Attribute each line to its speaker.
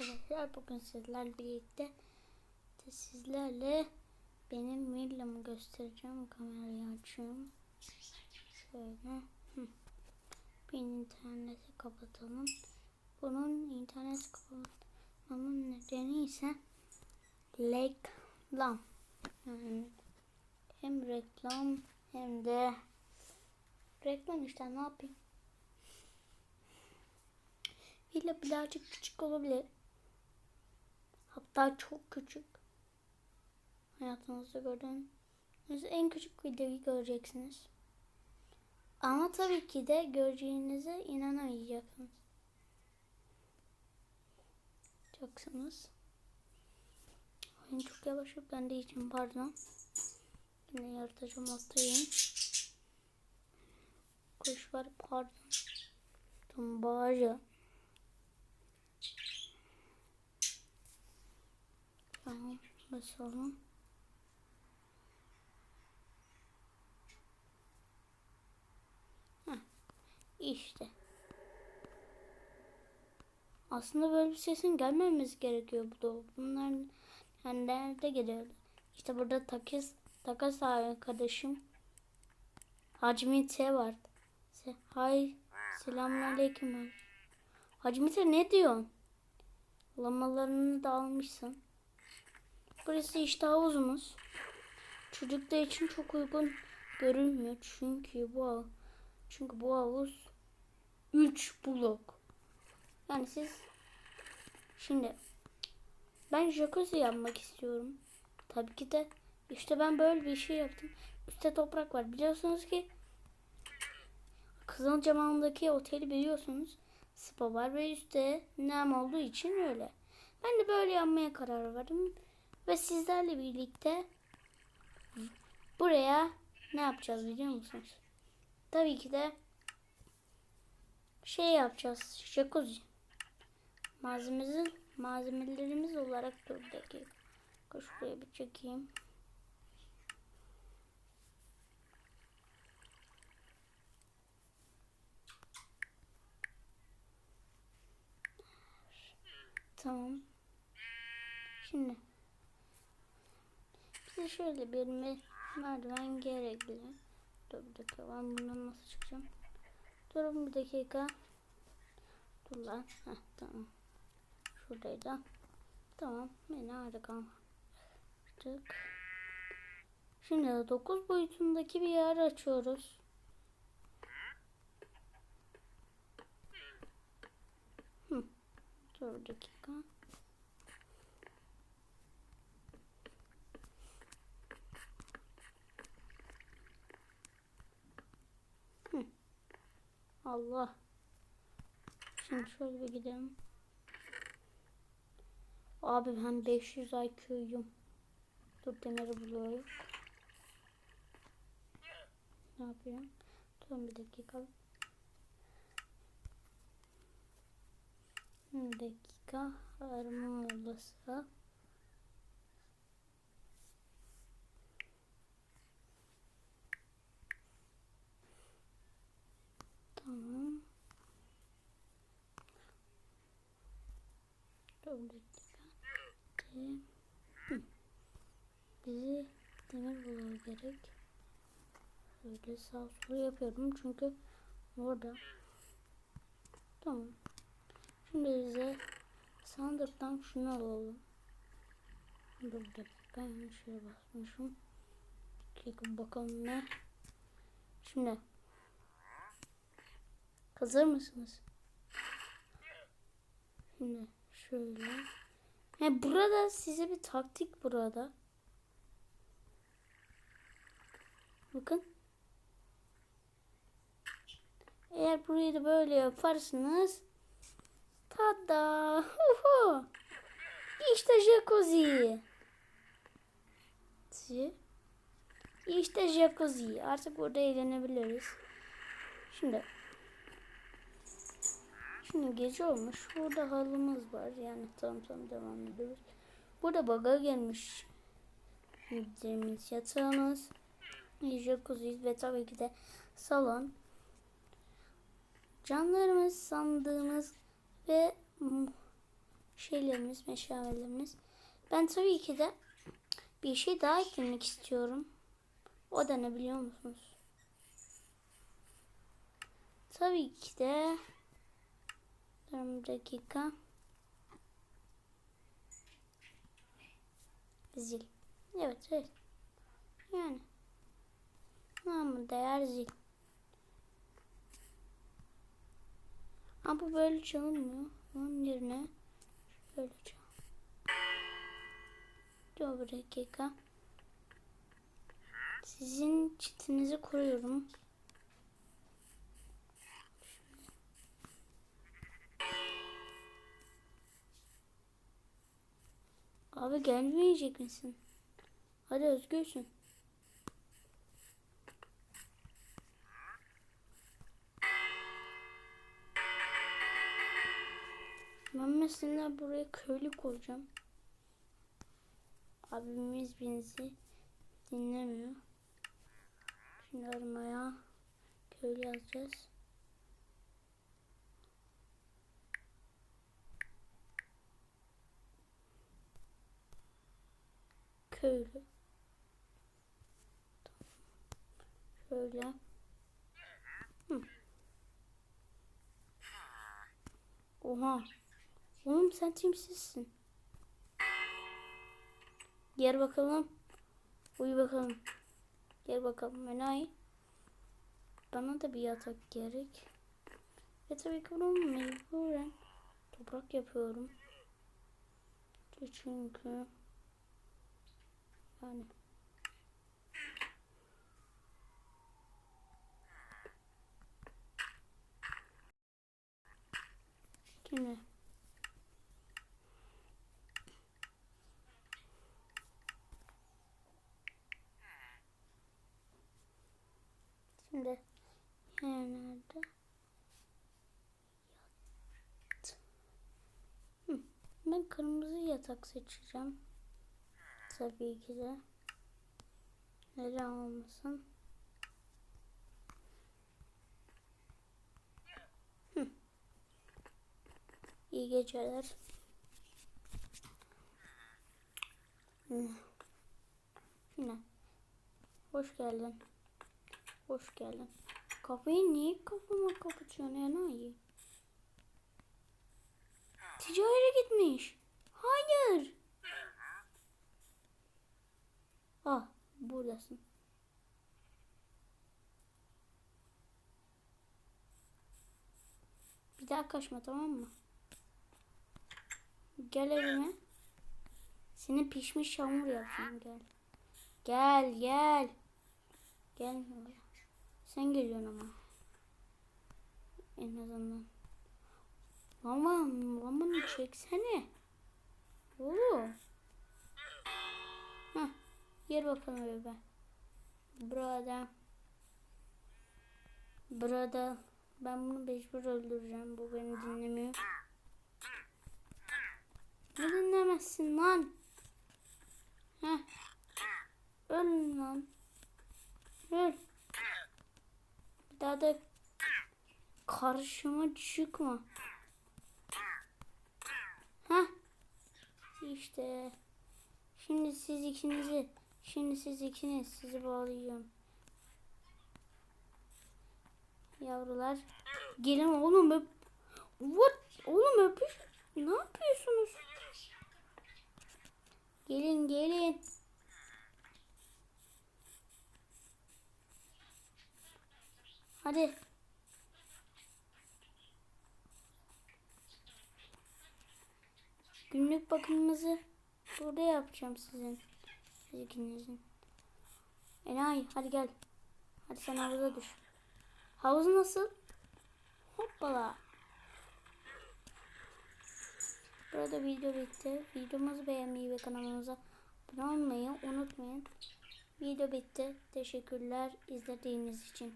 Speaker 1: arkadaşlar bugün sizlerle birlikte sizlerle benim villamı göstereceğim kamerayı açıyorum. Şöyle bir interneti kapatalım. Bunun internet kapatmamın nedeni ise reklam. Yani hem reklam hem de reklam işte ne yapayım? Villa birazcık küçük olabilir. Hatta çok küçük. Hayatınızda gördüğünüz en küçük videoyu göreceksiniz. Ama tabii ki de göreceğinize inanamayacaksınız. Yapacaksınız. Oyun çok yavaş de için pardon. Yine yaratıcı moddayım. Kuş var pardon. Tumbacı. Tamam basalım. Heh, işte. Aslında böyle bir sesin gelmemesi gerekiyor bu da. Bunlar yani nerede geliyor? İşte burada takas takas arkadaşım Hacmi T var. Se Hay selamünaleyküm. Hacmi T ne diyorsun? Lamalarını da almışsın. Burası işte havuzumuz. Çocuklar için çok uygun görülmüyor çünkü bu çünkü bu havuz 3 blok. Yani siz şimdi ben jacuzzi yapmak istiyorum. Tabii ki de işte ben böyle bir şey yaptım. Üstte toprak var. Biliyorsunuz ki Kızılcamam'daki oteli biliyorsunuz. Spa var ve üstte nem olduğu için öyle. Ben de böyle yapmaya karar verdim. Ve sizlerle birlikte buraya ne yapacağız biliyor musunuz? Tabii ki de şey yapacağız. Jacuzzi. Malzememiz, malzemelerimiz olarak dur bir dakika. Şuraya bir çekeyim. Tamam. Şimdi şöyle bir merdiven gerekli. Dur bir dakika ben bundan nasıl çıkacağım? Durun bir dakika. Dur lan. Heh, tamam. Şuradaydı. Tamam. Beni nerede kalmıştık? Şimdi 9 boyutundaki bir yer açıyoruz. Hı. Dur bir dakika. Allah. Şimdi şöyle bir gidelim. Abi ben 500 IQ'yum. Dur demiri buluyorum. Ne yapıyorum? Dur bir dakika. Bir dakika. Arama molası. Tamam. Hı. Bizi demir bulur gerek. Böyle sağ sola yapıyorum çünkü orada. Tamam. Şimdi bize sandıktan şunu alalım. Dur bir dakika yanlış yere basmışım. Dakika bakalım ne. Şimdi Hazır mısınız? Şimdi şöyle. He burada size bir taktik burada. Bakın. Eğer burayı da böyle yaparsınız. Tada! Uhu! İşte jacuzzi. İşte jacuzzi. Artık burada eğlenebiliriz. Şimdi Şimdi gece olmuş. Burada halımız var. Yani tam tam devam ediyoruz. Burada baga gelmiş. Gideceğimiz yatağımız. Jacuzzi ve tabii ki de salon. Canlarımız, sandığımız ve şeylerimiz, meşalelerimiz. Ben tabii ki de bir şey daha eklemek istiyorum. O da ne biliyor musunuz? Tabii ki de Durun bir dakika. Zil. Evet, evet. Yani. Namı değer zil. Ama bu böyle çalınmıyor. Onun yerine şöyle çal. Dur bir dakika. Sizin çitinizi kuruyorum. Abi gelmeyecek misin? Hadi özgürsün. Ben mesela buraya köylü koyacağım. Abimiz bizi dinlemiyor. Şimdi aramaya köylü yazacağız. Köylü. Şöyle. Hı. Oha. Oğlum sen timsizsin. Gel bakalım. Uyu bakalım. Gel bakalım Menay. Bana da bir yatak gerek. Ve tabii ki bunu mecburen toprak yapıyorum. Çünkü yani Şimdi Şimdi nerede? Ben kırmızı yatak seçeceğim. Tabii ki de. Neden olmasın? Hı. İyi geceler. Hı. Yine. Hoş geldin. Hoş geldin. Kapıyı niye kafama kapatıyorsun enayi? Ticari gitmiş. Hayır. Ah buradasın. Bir daha kaçma tamam mı? Gel evime. Seni pişmiş hamur yapacağım gel. Gel gel. Gel buraya. Sen geliyorsun ama. En azından. Aman aman çeksene. Oo. Gel bakalım bebe. Burada. Burada. Ben bunu mecbur öldüreceğim. Bu beni dinlemiyor. Ne dinlemezsin lan? Heh. Öl lan. Öl. Bir daha da karşıma çıkma. Heh. İşte. Şimdi siz ikinizi, şimdi siz ikiniz sizi bağlayacağım. Yavrular. Gelin oğlum öp. What? Oğlum öpüş. Ne yapıyorsunuz? Gelin gelin. Hadi. Günlük bakımınızı burada yapacağım sizin. İkinizin. Enayi hadi gel. Hadi sen havuza düş. Havuz nasıl? Hoppala. Burada video bitti. Videomuzu beğenmeyi ve kanalımıza abone olmayı unutmayın. Video bitti. Teşekkürler izlediğiniz için.